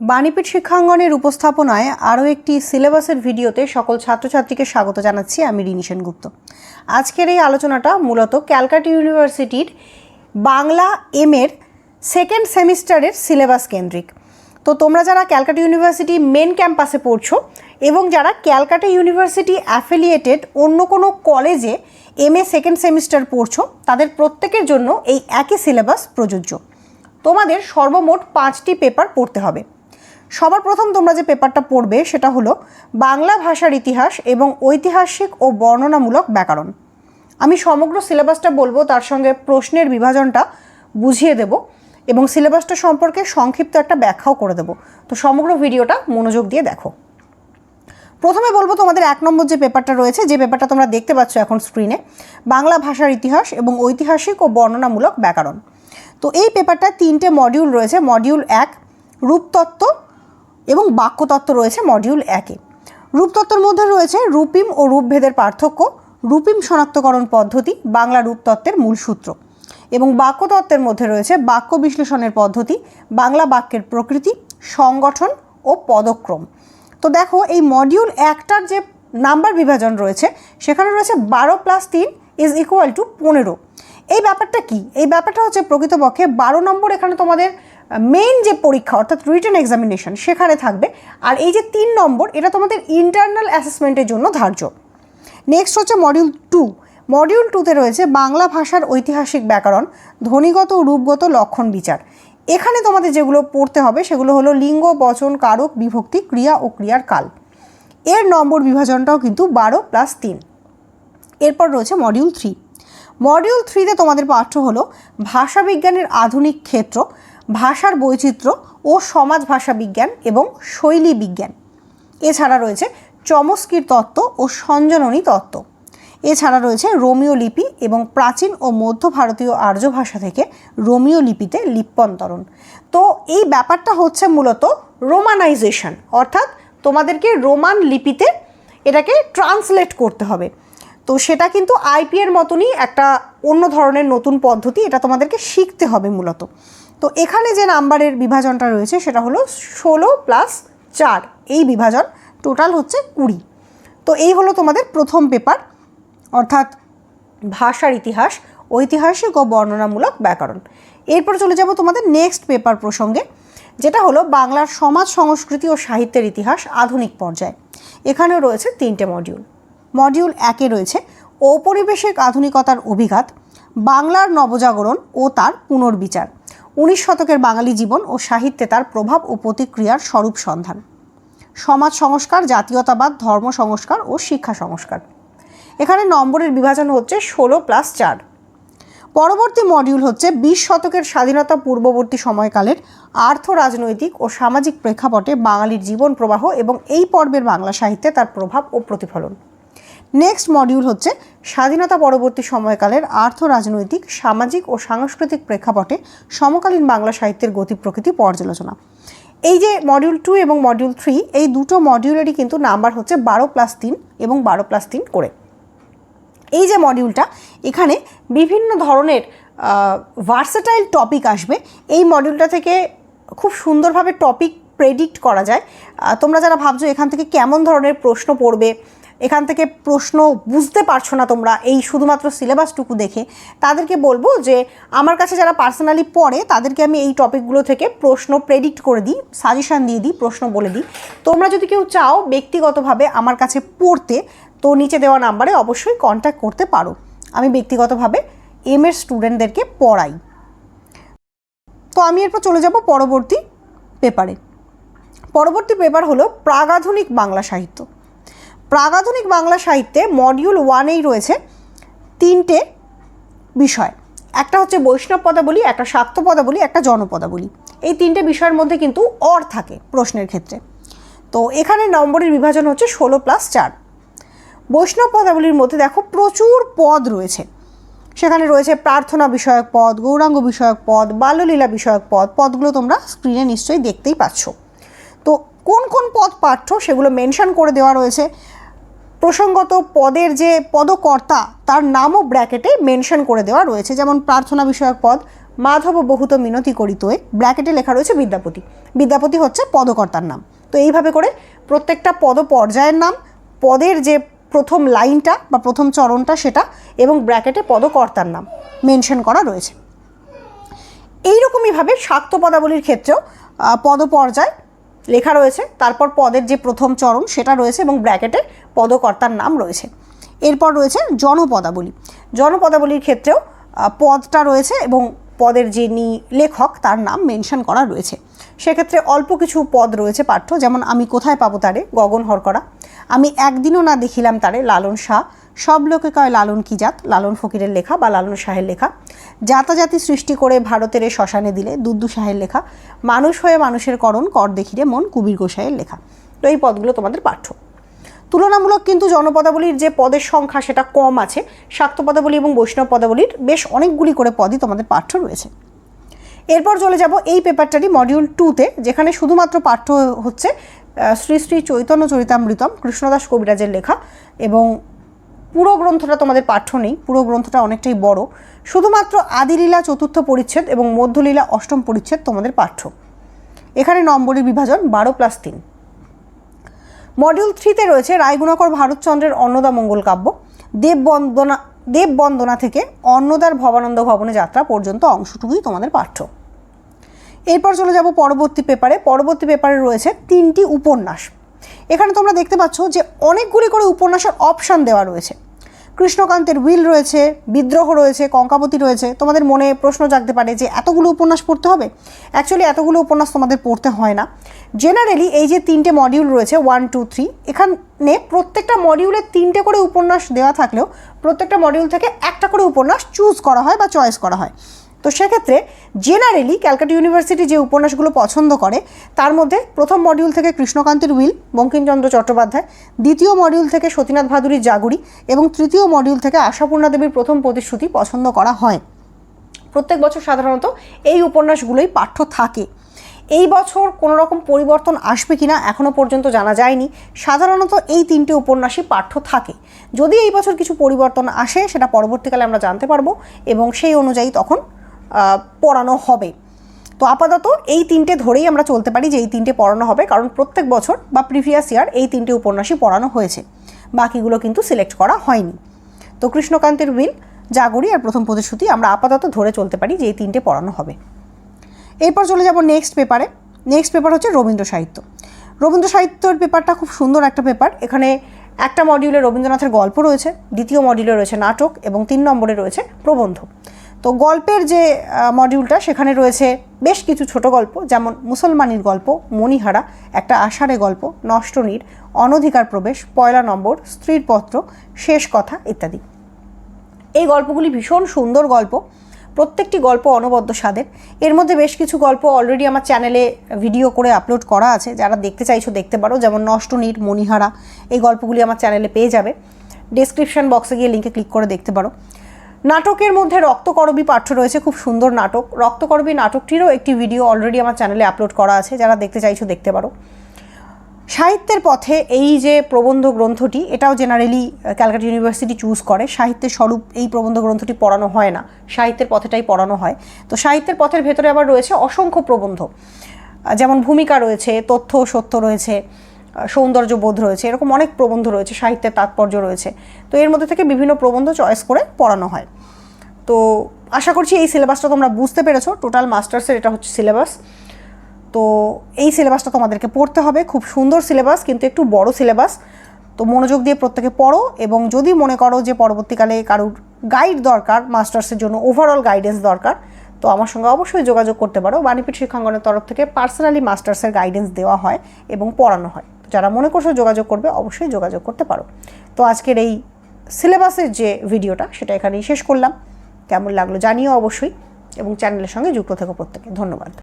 বাণীপীঠ শিক্ষাঙ্গনের উপস্থাপনায় আরও একটি সিলেবাসের ভিডিওতে সকল ছাত্রছাত্রীকে স্বাগত জানাচ্ছি আমি রিনি সেনগুপ্ত। আজকের এই আলোচনাটা মূলত ক্যালকাটা ইউনিভার্সিটির বাংলা এম এর সেকেন্ড সেমিস্টারের সিলেবাস কেন্দ্রিক। তো তোমরা যারা ক্যালকাটা ইউনিভার্সিটি মেন ক্যাম্পাসে পড়ছো এবং যারা ক্যালকাটা ইউনিভার্সিটি অ্যাফিলিয়েটেড অন্য কোনো কলেজে এম এ সেকেন্ড সেমিস্টার পড়ছো, তাদের প্রত্যেকের জন্য এই একই সিলেবাস প্রযোজ্য। তোমাদের সর্বমোট পাঁচটি পেপার পড়তে হবে। সবার প্রথম তোমরা যে পেপারটা পড়বে সেটা হলো বাংলা ভাষার ইতিহাস এবং ঐতিহাসিক ও বর্ণনামূলক ব্যাকরণ। আমি সমগ্র সিলেবাসটা বলব, তার সঙ্গে প্রশ্নের বিভাজনটা বুঝিয়ে দেব এবং সিলেবাসটা সম্পর্কে সংক্ষিপ্ত একটা ব্যাখ্যাও করে দেব। তো সমগ্র ভিডিওটা মনোযোগ দিয়ে দেখো। প্রথমে বলব তোমাদের এক নম্বর যে পেপারটা রয়েছে, যে পেপারটা তোমরা দেখতে পাচ্ছ এখন স্ক্রিনে, বাংলা ভাষার ইতিহাস এবং ঐতিহাসিক ও বর্ণনামূলক ব্যাকরণ। তো এই পেপারটায় তিনটে মডিউল রয়েছে মডিউল এক, রূপতত্ত্ব এবং বাক্যতত্ত্ব রয়েছে মডিউল একে। রূপতত্ত্বের মধ্যে রয়েছে রূপিম ও রূপভেদের পার্থক্য, রূপিম শনাক্তকরণ পদ্ধতি, বাংলা রূপতত্ত্বের মূল সূত্র। এবং বাক্যতত্ত্বের মধ্যে রয়েছে বাক্য বিশ্লেষণের পদ্ধতি, বাংলা বাক্যের প্রকৃতি, সংগঠন ও পদক্রম। তো দেখো, এই মডিউল একটার যে নাম্বার বিভাজন রয়েছে, সেখানে রয়েছে বারো প্লাস তিন ইজ ইকুয়াল টু পনেরো। এই ব্যাপারটা কি? এই ব্যাপারটা হচ্ছে প্রকৃতপক্ষে বারো নম্বর এখানে তোমাদের মেইন যে পরীক্ষা, অর্থাৎ রিটেন এক্সামিনেশন সেখানে থাকবে। আর এই যে তিন নম্বর, এটা তোমাদের ইন্টারনাল অ্যাসেসমেন্টের জন্য ধার্য। নেক্সট হচ্ছে মডিউল টু মডিউল টুতে রয়েছে বাংলা ভাষার ঐতিহাসিক ব্যাকরণ, ধ্বনিগত রূপগত লক্ষণ বিচার। এখানে তোমাদের যেগুলো পড়তে হবে, সেগুলো হলো লিঙ্গ, বচন, কারক, বিভক্তি, ক্রিয়া ও ক্রিয়ার কাল। এর নম্বর বিভাজনটাও কিন্তু বারো প্লাস তিন। এরপর রয়েছে মডিউল থ্রি মডিউল থ্রিতে তোমাদের পাঠ্য হলো ভাষাবিজ্ঞানের আধুনিক ক্ষেত্র ভাষার বৈচিত্র্য ও সমাজ ভাষা বিজ্ঞান এবং শৈলী বিজ্ঞান। এছাড়া রয়েছে চমস্কির তত্ত্ব ও সঞ্জননী তত্ত্ব। এছাড়া রয়েছে রোমিও লিপি এবং প্রাচীন ও মধ্য ভারতীয় আর্য ভাষা থেকে রোমিও লিপিতে লিপ্যন্তরণ তো এই ব্যাপারটা হচ্ছে মূলত রোমানাইজেশন, অর্থাৎ তোমাদেরকে রোমান লিপিতে এটাকে ট্রান্সলেট করতে হবে। তো সেটা কিন্তু আইপিএর মতনই একটা অন্য ধরনের নতুন পদ্ধতি, এটা তোমাদেরকে শিখতে হবে মূলত। তো এখানে যে নাম্বারের বিভাজনটা রয়েছে সেটা হলো ষোলো প্লাস চার। এই বিভাজন টোটাল হচ্ছে কুড়ি। তো এই হলো তোমাদের প্রথম পেপার, অর্থাৎ ভাষার ইতিহাস, ঐতিহাসিক ও বর্ণনামূলক ব্যাকরণ। এরপর চলে যাব তোমাদের নেক্সট পেপার প্রসঙ্গে, যেটা হলো বাংলার সমাজ, সংস্কৃতি ও সাহিত্যের ইতিহাস আধুনিক পর্যায়ে। এখানেও রয়েছে তিনটে মডিউল মডিউল একে রয়েছে ঔপনিবেশিক আধুনিকতার অভিঘাত, বাংলার নবজাগরণ ও তার পুনর্বিচার। উনিশ শতকের বাঙালি জীবন ও সাহিত্যে তার প্রভাব ও প্রতিক্রিয়ার স্বরূপ সন্ধান। সমাজ সংস্কার, জাতীয়তাবাদ, ধর্ম সংস্কার ও শিক্ষা সংস্কার। এখানে নম্বরের বিভাজন হচ্ছে ষোলো প্লাস চার। পরবর্তী মডিউল হচ্ছে বিশ শতকের স্বাধীনতা পূর্ববর্তী সময়কালের আর্থ রাজনৈতিক ও সামাজিক প্রেক্ষাপটে বাঙালির জীবন প্রবাহ এবং এই পর্বের বাংলা সাহিত্যে তার প্রভাব ও প্রতিফলন। নেক্সট মডিউল হচ্ছে স্বাধীনতা পরবর্তী সময়কালের আর্থ রাজনৈতিক, সামাজিক ও সাংস্কৃতিক প্রেক্ষাপটে সমকালীন বাংলা সাহিত্যের গতি প্রকৃতি পর্যালোচনা। এই যে মডিউল টু এবং মডিউল থ্রি এই দুটো মডিউলেরই কিন্তু নাম্বার হচ্ছে বারো প্লাস তিন এবং বারো প্লাস তিন করে। এই যে মডিউলটা এখানে বিভিন্ন ধরনের ভার্সেটাইল টপিক আসবে। এই মডিউলটা থেকে খুব সুন্দরভাবে টপিক প্রেডিক্ট করা যায়। তোমরা যারা ভাবছ এখান থেকে কেমন ধরনের প্রশ্ন পড়বে এখান থেকে প্রশ্ন বুঝতে পারছ না তোমরা এই শুধুমাত্র সিলেবাসটুকু দেখে, তাদেরকে বলব যে আমার কাছে যারা পার্সোনালি পড়ে, তাদেরকে আমি এই টপিকগুলো থেকে প্রশ্ন প্রেডিক্ট করে দিই সাজেশান দিয়ে দিই, প্রশ্ন বলে দিই। তোমরা যদি কেউ চাও ব্যক্তিগতভাবে আমার কাছে পড়তে, তো নিচে দেওয়া নাম্বারে অবশ্যই কন্ট্যাক্ট করতে পারো। আমি ব্যক্তিগতভাবে এম এর স্টুডেন্টদেরকে পড়াই। তো আমি এরপর চলে যাব পরবর্তী পেপারে পরবর্তী পেপার হলো প্রাগাধুনিক বাংলা সাহিত্য। প্রাগাধুনিক বাংলা সাহিত্যে মডিউল ওয়ানেই রয়েছে তিনটে বিষয়। একটা হচ্ছে বৈষ্ণব পদাবলী, একটা শাক্ত পদাবলী, একটা জনপদাবলী। এই তিনটে বিষয়ের মধ্যে কিন্তু অর থাকে প্রশ্নের ক্ষেত্রে। তো এখানে নম্বরের বিভাজন হচ্ছে ষোলো প্লাস চার। বৈষ্ণব পদাবলীর মধ্যে দেখো প্রচুর পদ রয়েছে। সেখানে রয়েছে প্রার্থনা বিষয়ক পদ, গৌরাঙ্গ বিষয়ক পদ, বাল্যলীলা বিষয়ক পদ, পদগুলো তোমরা স্ক্রিনে নিশ্চয়ই দেখতেই পাচ্ছ। তো কোন কোন পদ পাঠ্য সেগুলো মেনশন করে দেওয়া রয়েছে? প্রসঙ্গত পদের যে পদকর্তা, তার নামও ব্র্যাকেটে মেনশন করে দেওয়া রয়েছে। যেমন প্রার্থনা বিষয়ক পদ, মাধব বহুত মিনতি করিতোয়, ব্র্যাকেটে লেখা রয়েছে বিদ্যাপতি। বিদ্যাপতি হচ্ছে পদকর্তার নাম। তো এইভাবে করে প্রত্যেকটা পদ পর্যায়ের নাম, পদের যে প্রথম লাইনটা বা প্রথম চরণটা সেটা, এবং ব্র্যাকেটে পদকর্তার নাম মেনশন করা রয়েছে। এইরকমইভাবে শাক্ত পদাবলীর ক্ষেত্রেও পদপর্যায় লেখা রয়েছে। তারপর পদের যে প্রথম চরণ সেটা রয়েছে এবং ব্র্যাকেটে পদকর্তার নাম রয়েছে। এরপর রয়েছে জনপদাবলী। জনপদাবলীর ক্ষেত্রেও পদটা রয়েছে এবং পদের যিনি লেখক তার নাম মেনশন করা রয়েছে। সেক্ষেত্রে অল্প কিছু পদ রয়েছে পাঠ্য, যেমন আমি কোথায় পাবো তারে গগন হরকরা আমি একদিনও না দেখিলাম তারে, লালন শাহ। সব লোকে কয় লালন কি জাত? লালন ফকিরের লেখা বা লালন শাহের লেখা? জাতাজাতি সৃষ্টি করে ভারতের শ্মশানে দিলে দুদ্দু শাহের লেখা। মানুষ হয়ে মানুষের করণ, কর দেখিরে মন কুবির গোসাইয়ের লেখা। তো এই পদগুলো তোমাদের পাঠ্য। তুলনামূলক কিন্তু জনপদাবলীর যে পদের সংখ্যা সেটা কম আছে। শাক্ত পদাবলী এবং বৈষ্ণব পদাবলীর বেশ অনেকগুলি করে পদই তোমাদের পাঠ্য রয়েছে। এরপর চলে যাব এই পেপারটারই মডিউল টুতে যেখানে শুধুমাত্র পাঠ্য হচ্ছে শ্রী শ্রী চৈতন্য চরিতামৃতম, কৃষ্ণদাস কবিরাজের লেখা এবং পুরো গ্রন্থটা তোমাদের পাঠ্য নেই, পুরো গ্রন্থটা অনেকটাই বড়। শুধুমাত্র আদিলীলা, চতুর্থ পরিচ্ছেদ এবং মধ্যলীলা, অষ্টম পরিচ্ছেদ তোমাদের পাঠ্য। এখানে নম্বরের বিভাজন বারো প্লাস তিন। মডিউল থ্রিতে রয়েছে রায়গুণাকর ভারতচন্দ্রের অন্নদা মঙ্গল কাব্য। দেববন্দনা দেববন্দনা থেকে অন্নদার ভবানন্দ ভবনে যাত্রা পর্যন্ত অংশটুকুই তোমাদের পাঠ্য। এরপর চলে যাব পরবর্তী পেপারে পরবর্তী পেপারে রয়েছে তিনটি উপন্যাস। এখানে তোমরা দেখতে পাচ্ছ যে অনেকগুলি করে উপন্যাসের অপশান দেওয়া রয়েছে। কৃষ্ণকান্তের উইল রয়েছে, বিদ্রোহ রয়েছে, কঙ্কাবতী রয়েছে। তোমাদের মনে প্রশ্ন জাগতে পারে যে এতগুলো উপন্যাস পড়তে হবে? অ্যাকচুয়ালি এতগুলো উপন্যাস তোমাদের পড়তে হয় না। জেনারেলি এই যে তিনটে মডিউল রয়েছে ওয়ান টু থ্রি এখানে প্রত্যেকটা মডিউলে তিনটে করে উপন্যাস দেওয়া থাকলেও প্রত্যেকটা মডিউল থেকে একটা করে উপন্যাস চুজ করা হয় বা চয়েস করা হয়। তো সেক্ষেত্রে জেনারেলি ক্যালকাটা ইউনিভার্সিটি যে উপন্যাসগুলো পছন্দ করে, তার মধ্যে প্রথম মডিউল থেকে কৃষ্ণকান্তের উইল, বঙ্কিমচন্দ্র চট্টোপাধ্যায়, দ্বিতীয় মডিউল থেকে সতীনাথ ভাদুরীর জাগুরি এবং তৃতীয় মডিউল থেকে আশাপূর্ণা দেবীর প্রথম প্রতিশ্রুতি পছন্দ করা হয়। প্রত্যেক বছর সাধারণত এই উপন্যাসগুলোই পাঠ্য থাকে। এই বছর কোনো রকম পরিবর্তন আসবে কিনা এখনও পর্যন্ত জানা যায়নি। সাধারণত এই তিনটে উপন্যাসই পাঠ্য থাকে। যদি এই বছর কিছু পরিবর্তন আসে, সেটা পরবর্তীকালে আমরা জানতে পারব এবং সেই অনুযায়ী তখন পড়ানো হবে। তো আপাতত এই তিনটে ধরেই আমরা চলতে পারি যে এই তিনটে পড়ানো হবে, কারণ প্রত্যেক বছর বা প্রিভিয়াস ইয়ার এই তিনটে উপন্যাসই পড়ানো হয়েছে। বাকিগুলো কিন্তু সিলেক্ট করা হয়নি। তো কৃষ্ণকান্তের উইল, জাগরি আর প্রথম প্রতিশ্রুতি আমরা আপাতত ধরে চলতে পারি যে এই তিনটে পড়ানো হবে। এরপর চলে যাব নেক্সট পেপারে নেক্সট পেপার হচ্ছে রবীন্দ্র সাহিত্য। রবীন্দ্র সাহিত্যর পেপারটা খুব সুন্দর একটা পেপার এখানে একটা মডিউলে রবীন্দ্রনাথের গল্প রয়েছে, দ্বিতীয় মডিউলে রয়েছে নাটক এবং তিন নম্বরে রয়েছে প্রবন্ধ। তো গল্পের যে মডিউলটা সেখানে রয়েছে বেশ কিছু ছোট গল্প, যেমন মুসলমানির গল্প, মণিহারা, একটা আষাঢ়ে গল্প, নষ্টনীর, অনধিকার প্রবেশ, পয়লা নম্বর, স্ত্রীর পত্র, শেষ কথা ইত্যাদি। এই গল্পগুলি ভীষণ সুন্দর গল্প। প্রত্যেকটি গল্প অনবদ্য স্বাদের। এর মধ্যে বেশ কিছু গল্প অলরেডি আমার চ্যানেলে ভিডিও করে আপলোড করা আছে। যারা দেখতে চাইছো, দেখতে পারো। যেমন নষ্টনীর, মণিহারা, এই গল্পগুলি আমার চ্যানেলে পেয়ে যাবে। ডেসক্রিপশন বক্সে গিয়ে লিঙ্কে ক্লিক করে দেখতে পারো। নাটকের মধ্যে রক্তকরবী পাঠ্য রয়েছে, খুব সুন্দর নাটক। রক্তকরবী নাটকটিরও একটি ভিডিও অলরেডি আমার চ্যানেলে আপলোড করা আছে, যারা দেখতে চাইছো দেখতে পারো। সাহিত্যের পথে এই যে প্রবন্ধ গ্রন্থটি, এটাও জেনারেলি ক্যালকাটা ইউনিভার্সিটি চুজ করে। সাহিত্যের স্বরূপ এই প্রবন্ধ গ্রন্থটি পড়ানো হয় না। সাহিত্যের পথেটাই পড়ানো হয়। তো সাহিত্যের পথের ভেতরে আবার রয়েছে অসংখ্য প্রবন্ধ। যেমন ভূমিকা রয়েছে, তথ্য সত্য রয়েছে আহ, সৌন্দর্য বোধ রয়েছে এরকম অনেক প্রবন্ধ রয়েছে সাহিত্যের তাৎপর্য রয়েছে। তো এর মধ্যে থেকে বিভিন্ন প্রবন্ধ চয়েস করে পড়ানো হয়। তো আশা করছি এই সিলেবাসটা তোমরা বুঝতে পেরেছ। টোটাল মাস্টার্সের এটা হচ্ছে সিলেবাস তো এই সিলেবাসটা তোমাদেরকে পড়তে হবে। খুব সুন্দর সিলেবাস কিন্তু একটু বড় সিলেবাস তো মনোযোগ দিয়ে প্রত্যেকে পড়ো এবং যদি মনে করো যে পরবর্তীকালে কারোর গাইড দরকার মাস্টার্সের জন্য ওভারঅল গাইডেন্স দরকার তো আমার সঙ্গে অবশ্যই যোগাযোগ করতে পারো। বাণীপীঠ শিক্ষাঙ্গনের তরফ থেকে পার্সোনালি মাস্টার্সের গাইডেন্স দেওয়া হয় এবং পড়ানো হয়। যারা মনে করছ যোগাযোগ করবে, অবশ্যই যোগাযোগ করতে পারো। তো আজকের এই সিলেবাসের যে ভিডিওটা সেটা এখানেই শেষ করলাম। কেমন লাগল জানিও অবশ্যই, এবং চ্যানেলের সঙ্গে যুক্ত থেকো প্রত্যেকে। ধন্যবাদ।